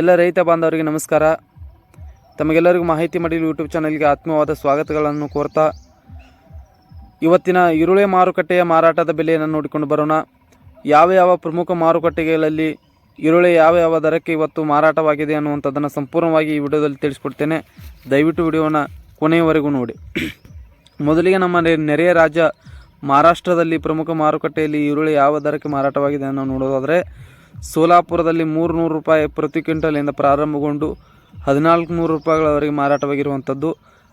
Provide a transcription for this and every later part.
ಎಲ್ಲ ರೈತ ಬಾಂಧವರಿಗೆ ನಮಸ್ಕಾರ. ತಮಗೆಲ್ಲರಿಗೂ ಮಾಹಿತಿ ಮಾಡಲು ಯೂಟ್ಯೂಬ್ ಚಾನಲ್ಗೆ ಆತ್ಮೀಯವಾದ ಸ್ವಾಗತಗಳನ್ನು ಕೋರ್ತಾ ಇವತ್ತಿನ ಈರುಳ್ಳಿ ಮಾರುಕಟ್ಟೆಯ ಮಾರಾಟದ ಬೆಲೆಯನ್ನು ನೋಡಿಕೊಂಡು ಬರೋಣ. ಯಾವ ಯಾವ ಪ್ರಮುಖ ಮಾರುಕಟ್ಟೆಗಳಲ್ಲಿ ಈರುಳ್ಳಿ ಯಾವ ಯಾವ ದರಕ್ಕೆ ಇವತ್ತು ಮಾರಾಟವಾಗಿದೆ ಅನ್ನುವಂಥದ್ದನ್ನು ಸಂಪೂರ್ಣವಾಗಿ ಈ ವಿಡಿಯೋದಲ್ಲಿ ತಿಳಿಸ್ಕೊಡ್ತೇನೆ. ದಯವಿಟ್ಟು ವಿಡಿಯೋನ ಕೊನೆಯವರೆಗೂ ನೋಡಿ. ಮೊದಲಿಗೆ ನಮ್ಮ ನೆರೆಯ ರಾಜ್ಯ ಮಹಾರಾಷ್ಟ್ರದಲ್ಲಿ ಪ್ರಮುಖ ಮಾರುಕಟ್ಟೆಯಲ್ಲಿ ಈರುಳ್ಳಿ ಯಾವ ದರಕ್ಕೆ ಮಾರಾಟವಾಗಿದೆ ಅನ್ನೋ ನೋಡೋದಾದರೆ ಸೋಲಾಪುರದಲ್ಲಿ ಮೂರು ನೂರು ರೂಪಾಯಿ ಪ್ರತಿ ಕ್ವಿಂಟಲಿಂದ ಪ್ರಾರಂಭಗೊಂಡು ಹದಿನಾಲ್ಕು ನೂರು ರೂಪಾಯಿಗಳವರೆಗೆ ಮಾರಾಟವಾಗಿರುವಂಥದ್ದು.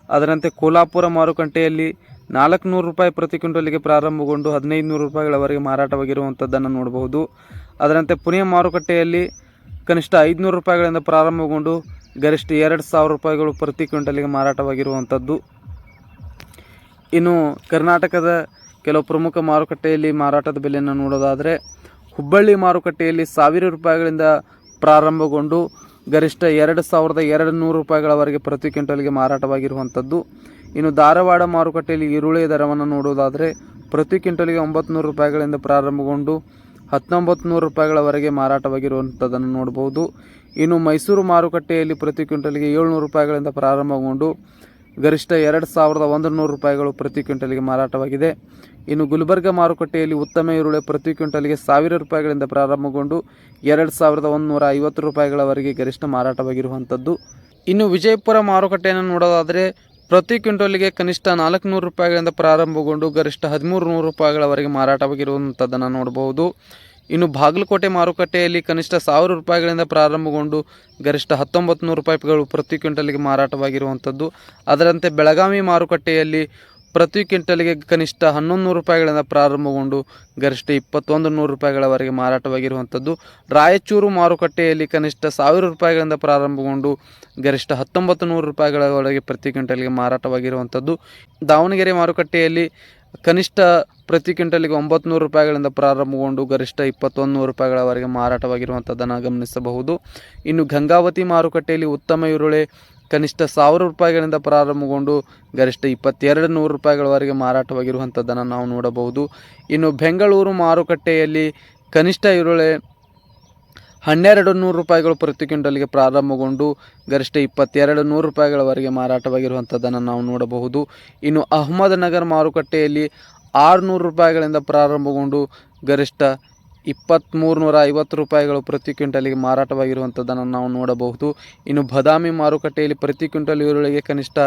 ಅದರಂತೆ ಕೋಲಾಪುರ ಮಾರುಕಟ್ಟೆಯಲ್ಲಿ ನಾಲ್ಕು ನೂರು ರೂಪಾಯಿ ಪ್ರತಿ ಕ್ವಿಂಟಲಿಗೆ ಪ್ರಾರಂಭಗೊಂಡು ಹದಿನೈದು ನೂರು ರೂಪಾಯಿಗಳವರೆಗೆ ಮಾರಾಟವಾಗಿರುವಂಥದ್ದನ್ನು ನೋಡಬಹುದು. ಅದರಂತೆ ಪುಣೆ ಮಾರುಕಟ್ಟೆಯಲ್ಲಿ ಕನಿಷ್ಠ ಐದುನೂರು ರೂಪಾಯಿಗಳಿಂದ ಪ್ರಾರಂಭಗೊಂಡು ಗರಿಷ್ಠ ಎರಡು ಸಾವಿರ ರೂಪಾಯಿಗಳು ಪ್ರತಿ ಕ್ವಿಂಟಲಿಗೆ ಮಾರಾಟವಾಗಿರುವಂಥದ್ದು. ಇನ್ನು ಕರ್ನಾಟಕದ ಕೆಲವು ಪ್ರಮುಖ ಮಾರುಕಟ್ಟೆಯಲ್ಲಿ ಮಾರಾಟದ ಬೆಲೆಯನ್ನು ನೋಡೋದಾದರೆ ಹುಬ್ಬಳ್ಳಿ ಮಾರುಕಟ್ಟೆಯಲ್ಲಿ ಸಾವಿರ ರೂಪಾಯಿಗಳಿಂದ ಪ್ರಾರಂಭಗೊಂಡು ಗರಿಷ್ಠ ಎರಡು ಸಾವಿರದ ಎರಡು ನೂರು ರೂಪಾಯಿಗಳವರೆಗೆ ಪ್ರತಿ ಕ್ವಿಂಟಲ್ಗೆ ಮಾರಾಟವಾಗಿರುವಂಥದ್ದು. ಇನ್ನು ಧಾರವಾಡ ಮಾರುಕಟ್ಟೆಯಲ್ಲಿ ಈರುಳ್ಳಿ ದರವನ್ನು ನೋಡುವುದಾದರೆ ಪ್ರತಿ ಕ್ವಿಂಟಲ್ಗೆ ಒಂಬತ್ತು ರೂಪಾಯಿಗಳಿಂದ ಪ್ರಾರಂಭಗೊಂಡು ಹತ್ತೊಂಬತ್ತು ನೂರು ರೂಪಾಯಿಗಳವರೆಗೆ ಮಾರಾಟವಾಗಿರುವಂಥದ್ದನ್ನು ನೋಡಬಹುದು. ಇನ್ನು ಮೈಸೂರು ಮಾರುಕಟ್ಟೆಯಲ್ಲಿ ಪ್ರತಿ ಕ್ವಿಂಟಲ್ಗೆ ಏಳ್ನೂರು ರೂಪಾಯಿಗಳಿಂದ ಪ್ರಾರಂಭಗೊಂಡು ಗರಿಷ್ಠ ಎರಡು ಸಾವಿರದ ಒಂದು ನೂರು ರೂಪಾಯಿಗಳು ಪ್ರತಿ ಕ್ವಿಂಟಲ್ಗೆ ಮಾರಾಟವಾಗಿದೆ. ಇನ್ನು ಗುಲ್ಬರ್ಗ ಮಾರುಕಟ್ಟೆಯಲ್ಲಿ ಉತ್ತಮ ಈರುಳ್ಳಿ ಪ್ರತಿ ಕ್ವಿಂಟಲ್ಗೆ ಸಾವಿರ ರೂಪಾಯಿಗಳಿಂದ ಪ್ರಾರಂಭಗೊಂಡು ಎರಡು ಸಾವಿರದ ಒಂದುನೂರ ಐವತ್ತು ರೂಪಾಯಿಗಳವರೆಗೆ ಗರಿಷ್ಠ ಮಾರಾಟವಾಗಿರುವಂಥದ್ದು. ಇನ್ನು ವಿಜಯಪುರ ಮಾರುಕಟ್ಟೆಯನ್ನು ನೋಡೋದಾದರೆ ಪ್ರತಿ ಕ್ವಿಂಟಲ್ಗೆ ಕನಿಷ್ಠ ನಾಲ್ಕುನೂರು ರೂಪಾಯಿಗಳಿಂದ ಪ್ರಾರಂಭಗೊಂಡು ಗರಿಷ್ಠ ಹದಿಮೂರು ನೂರು ರೂಪಾಯಿಗಳವರೆಗೆ ಮಾರಾಟವಾಗಿರುವಂಥದ್ದನ್ನು ನೋಡಬಹುದು. ಇನ್ನು ಬಾಗಲಕೋಟೆ ಮಾರುಕಟ್ಟೆಯಲ್ಲಿ ಕನಿಷ್ಠ ಸಾವಿರ ರೂಪಾಯಿಗಳಿಂದ ಪ್ರಾರಂಭಗೊಂಡು ಗರಿಷ್ಠ ಹತ್ತೊಂಬತ್ತು ನೂರು ರೂಪಾಯಿಗಳು ಪ್ರತಿ ಕ್ವಿಂಟಲ್ಗೆ ಮಾರಾಟವಾಗಿರುವಂಥದ್ದು. ಅದರಂತೆ ಬೆಳಗಾವಿ ಮಾರುಕಟ್ಟೆಯಲ್ಲಿ ಪ್ರತಿ ಕ್ವಿಂಟಲ್ಗೆ ಕನಿಷ್ಠ ಹನ್ನೊಂದು ನೂರು ರೂಪಾಯಿಗಳಿಂದ ಪ್ರಾರಂಭಗೊಂಡು ಗರಿಷ್ಠ ಇಪ್ಪತ್ತೊಂದು ನೂರು ರೂಪಾಯಿಗಳವರೆಗೆ ಮಾರಾಟವಾಗಿರುವಂಥದ್ದು. ರಾಯಚೂರು ಮಾರುಕಟ್ಟೆಯಲ್ಲಿ ಕನಿಷ್ಠ ಸಾವಿರ ರೂಪಾಯಿಗಳಿಂದ ಪ್ರಾರಂಭಗೊಂಡು ಗರಿಷ್ಠ ಹತ್ತೊಂಬತ್ತು ನೂರು ರೂಪಾಯಿಗಳವರೆಗೆ ಪ್ರತಿ ಕ್ವಿಂಟಲ್ಗೆ ಮಾರಾಟವಾಗಿರುವಂಥದ್ದು. ದಾವಣಗೆರೆ ಮಾರುಕಟ್ಟೆಯಲ್ಲಿ ಕನಿಷ್ಠ ಪ್ರತಿ ಕ್ವಿಂಟಲಿಗೆ ಒಂಬತ್ತು ನೂರು ರೂಪಾಯಿಗಳಿಂದ ಪ್ರಾರಂಭಗೊಂಡು ಗರಿಷ್ಠ ಇಪ್ಪತ್ತೊಂದು ನೂರು ರೂಪಾಯಿಗಳವರೆಗೆ ಮಾರಾಟವಾಗಿರುವಂಥದ್ದನ್ನು ಗಮನಿಸಬಹುದು. ಇನ್ನು ಗಂಗಾವತಿ ಮಾರುಕಟ್ಟೆಯಲ್ಲಿ ಉತ್ತಮ ಈರುಳ್ಳಿ ಕನಿಷ್ಠ ಸಾವಿರ ರೂಪಾಯಿಗಳಿಂದ ಪ್ರಾರಂಭಗೊಂಡು ಗರಿಷ್ಠ ಇಪ್ಪತ್ತೆರಡು ನೂರು ರೂಪಾಯಿಗಳವರೆಗೆ ಮಾರಾಟವಾಗಿರುವಂಥದ್ದನ್ನು ನಾವು ನೋಡಬಹುದು. ಇನ್ನು ಬೆಂಗಳೂರು ಮಾರುಕಟ್ಟೆಯಲ್ಲಿ ಕನಿಷ್ಠ ಈರುಳ್ಳಿ ಹನ್ನೆರಡು ನೂರು ರೂಪಾಯಿಗಳು ಪ್ರತಿ ಕ್ವಿಂಟಲ್ಗೆ ಪ್ರಾರಂಭಗೊಂಡು ಗರಿಷ್ಠ ಇಪ್ಪತ್ತೆರಡು ನೂರು ರೂಪಾಯಿಗಳವರೆಗೆ ಮಾರಾಟವಾಗಿರುವಂಥದ್ದನ್ನು ನಾವು ನೋಡಬಹುದು. ಇನ್ನು ಅಹಮದನಗರ್ ಮಾರುಕಟ್ಟೆಯಲ್ಲಿ ಆರುನೂರು ರೂಪಾಯಿಗಳಿಂದ ಪ್ರಾರಂಭಗೊಂಡು ಗರಿಷ್ಠ ಇಪ್ಪತ್ತ್ಮೂರು ನೂರ ಐವತ್ತು ರೂಪಾಯಿಗಳು ಪ್ರತಿ ಕ್ವಿಂಟಲಿಗೆ ಮಾರಾಟವಾಗಿರುವಂಥದ್ದನ್ನು ನಾವು ನೋಡಬಹುದು. ಇನ್ನು ಬದಾಮಿ ಮಾರುಕಟ್ಟೆಯಲ್ಲಿ ಪ್ರತಿ ಕ್ವಿಂಟಲ್ ಈರುಳ್ಳಿಗೆ ಕನಿಷ್ಠ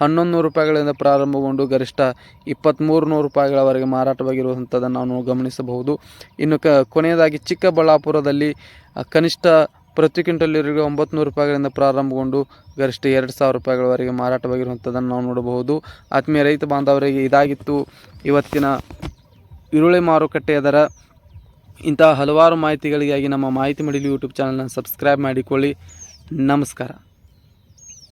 ಹನ್ನೊಂದು ನೂರು ರೂಪಾಯಿಗಳಿಂದ ಪ್ರಾರಂಭಗೊಂಡು ಗರಿಷ್ಠ ಇಪ್ಪತ್ತ್ಮೂರು ನೂರು ರೂಪಾಯಿಗಳವರೆಗೆ ಮಾರಾಟವಾಗಿರುವಂಥದ್ದನ್ನು ನಾವು ಗಮನಿಸಬಹುದು. ಇನ್ನು ಕ, ಕೊನೆಯದಾಗಿ ಚಿಕ್ಕಬಳ್ಳಾಪುರದಲ್ಲಿ ಕನಿಷ್ಠ ಪ್ರತಿ ಕ್ವಿಂಟಲ್ ಈರುಳ್ಳಿಗೆ ಒಂಬತ್ತು ನೂರು ರೂಪಾಯಿಗಳಿಂದ ಪ್ರಾರಂಭಗೊಂಡು ಗರಿಷ್ಠ ಎರಡು ಸಾವಿರ ರೂಪಾಯಿಗಳವರೆಗೆ ಮಾರಾಟವಾಗಿರುವಂಥದ್ದನ್ನು ನಾವು ನೋಡಬಹುದು. ಆತ್ಮೀಯ ರೈತ ಬಾಂಧವರಿಗೆ ಇದಾಗಿತ್ತು ಇವತ್ತಿನ ಈರುಳ್ಳಿ ಮಾರುಕಟ್ಟೆಯ ದರ. ಇಂತಹ ಹಲವಾರು ಮಾಹಿತಿಗಳಿಗಾಗಿ ನಮ್ಮ ಮಾಹಿತಿ ಮಡಿಲು ಯೂಟ್ಯೂಬ್ ಚಾನಲ್ನ ಸಬ್ಸ್ಕ್ರೈಬ್ ಮಾಡಿಕೊಳ್ಳಿ. ನಮಸ್ಕಾರ.